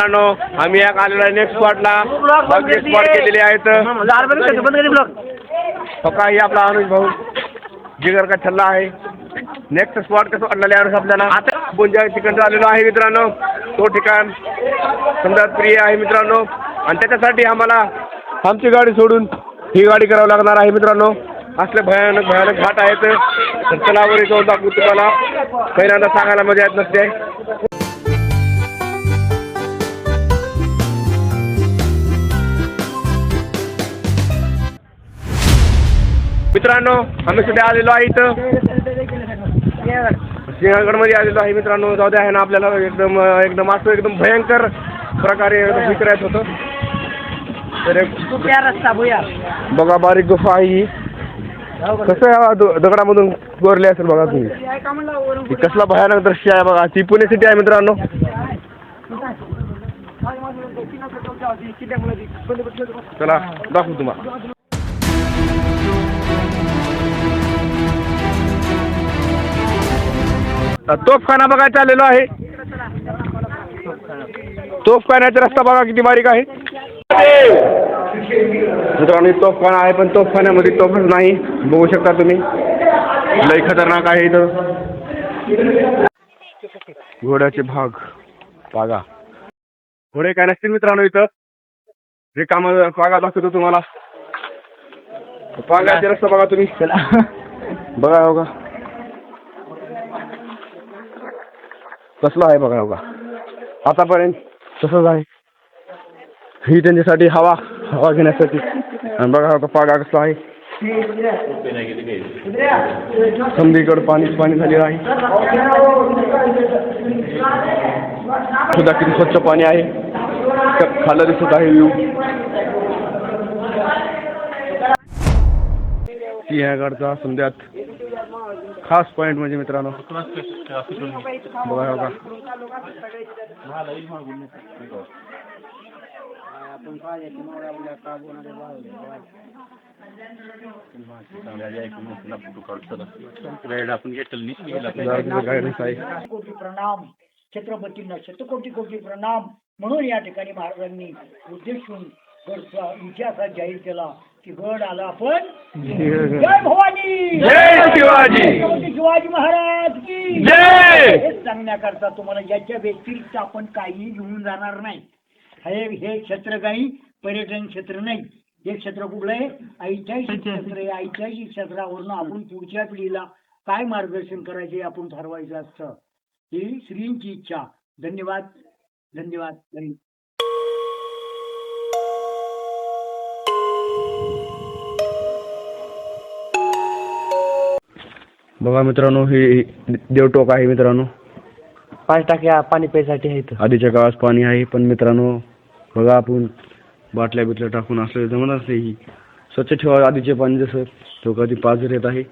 मित्रांनो आम्ही या आलेलो नेक्स्ट स्पॉटला स्पॉट केलेले आहेत. हो आपला अनुज भाऊ जिगर का छल्ला आहे. नेक्स्ट स्पॉट कसं वाटलेलं आहे आपल्याला? आता आपण ज्या आलेलो आहे मित्रांनो. तो ठिकाण समजा प्रिय आहे मित्रांनो. आणि त्याच्यासाठी आम्हाला आमची गाडी सोडून ही गाडी करावी लागणार आहे मित्रांनो. असले भयानक भयानक घाट आहेत. तर चला जाऊन दाखवू तुम्हाला. पहिल्यांदा सांगायला मजा येत नसते. मित्रांनो आम्ही सध्या आलेलो आहे इथं सिंहगडमध्ये आलेलो आहे मित्रांनो. जाऊ द्या आहे ना आपल्याला एकदम एकदम असं एकदम भयंकर प्रकारे राहत होतं. तर एक बघा बारीक गुफा आहे ही. कसं दगडामधून गोरले असेल बघा तुम्ही. कसला भयानक दृश्य आहे बघा. ती पुणे सिटी आहे मित्रांनो. चला दाखवू तुम्हाला. तोफखाना बघायला चाललेलो आहे. तोफखान्याचा रस्ता बघा किती बारीक आहे. मित्रांनो तोफखाना आहे पण तोफखान्यामध्ये तोफच नाही. बघू शकता तुम्ही. लई खतरनाक आहे इथं. घोड्याचे भाग. पागा घोडे काय नसतील मित्रांनो इथं. रिकामा पागा दाखवतो तुम्हाला. पागाचे रस्ता बघा तुम्ही. बघा हो का कसला आहे बघा बघा आतापर्यंत तसंच आहे. ही त्यांच्यासाठी हवा हवा घेण्यासाठी. आणि बघा हो पागा कसला आहे. संधीकडे पाणीच पाणी झालेलं आहे. सुद्धा किती स्वच्छ पाणी आहे. ख- खालं दिसत आहे व्यू सिंहगडचा संध्यात खास पॉईंट म्हणजे मित्रांनो. बघा कोटी प्रणाम छत्रपतींना शतकोटी कोटी प्रणाम म्हणून या ठिकाणी महाराजांनी उद्देशून इतिहासात जाहीर केला. की गड आला आपण. जय भवानी! जय शिवाजी! छत्रपती शिवाजी महाराज की! जय! हेच सांगण्याकरता तुम्हाला याच्या व्यतिरिक्त आपण काही घेऊन जाणार नाही. हे हे क्षेत्र काही पर्यटन क्षेत्र नाही. हे क्षेत्र कुठलं आहे? ऐतिहासिक. क्षेत्र आहे. ऐतिहासिक क्षेत्रावरून आपण पुढच्या पिढीला काय मार्गदर्शन करायचे हे आपण ठरवायचं असतं. ही श्रींची इच्छा. धन्यवाद. धन्यवाद. धन्यवाद. बघा मित्रांनो हे देवटोक आहे मित्रांनो. पाच टाक्या पाणी प्यायसाठी आहेत आधीच्या काळात पाणी आहे पण मित्रांनो बघा आपण बाटल्या बिटल्या टाकून असं जमत असते ही स्वच्छ ठेवा आधीचे पाणी जसं तो कधी पाजर येत आहे.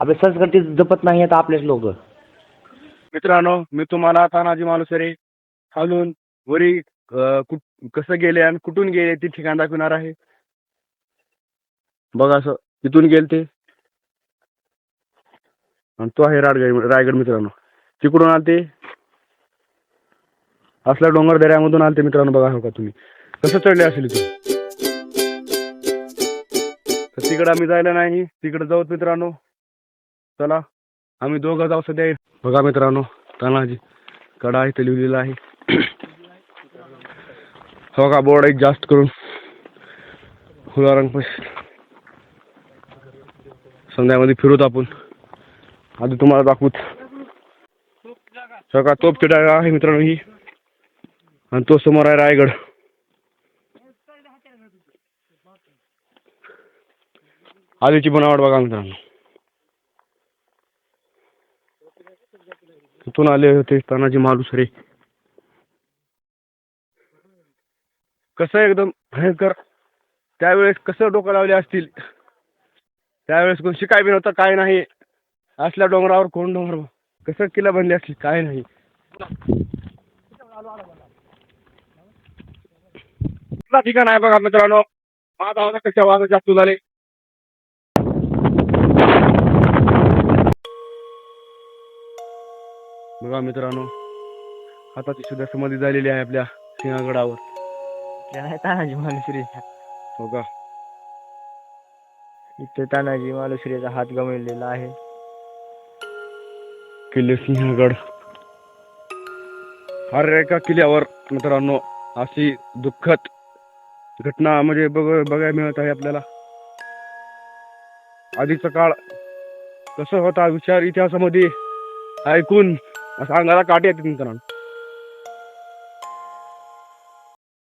आपल्या संस्कृती जपत नाही आहेत आपलेच लोक. मित्रांनो मी तुम्हाला तानाजी मालुसरे खालून वरी अं, कुठ- कसं गेले आणि कुठून गेले ते ठिकाण दाखवणार आहे. बघा असं इथून गेले ते. आणि तो आहे रायगड रायगड मित्रांनो. तिकडून आलते. असल्या डोंगर दऱ्यामधून आलते मित्रांनो बघा हो का तुम्ही. कसं चढले असेल इथून? तर तिकडं आम्ही जायला नाही. तिकडे जाऊत मित्रांनो. चला आम्ही दोघं जाऊ सध्या बघा मित्रांनो तानाजी कडा इथे लिहिलेला आहे. हो का बोर्ड एक जास्त करून हुला रंग संध्यामध्ये फिरूत आपण. आधी तुम्हाला दाखवत सगळा तोपची चिडा आहे मित्रांनो ही. आणि तो समोर आहे रायगड. आधीची बनावट बघा मित्रांनो. तिथून आले होते तानाजी मालुसरे. कसं एकदम भयंकर. त्यावेळेस कसं डोकं लावले असतील. त्यावेळेस कोण शिकाय बी नव्हतं काय नाही. असल्या डोंगरावर कोण डोंगर कसं किल्ला बनले असतील काय नाही. ठिकाण आहे बघा मित्रांनो? माझा होता कशा वाजा जास्त झाले बघा मित्रांनो हाताची सुद्धा समाधी झालेली आहे आपल्या सिंहगडावर. तानाजी मालुसरीचा हो का? इथे तानाजी मालुसरीचा हात गमावलेला आहे. किल्ले सिंहगड. हर एका किल्ल्यावर मित्रांनो अशी दुःखद घटना म्हणजे बघ बघायला मिळत आहे आपल्याला. आधीचा काळ कसं होता विचार इतिहासामध्ये ऐकून असं अंगाला काटे येते मित्रांनो.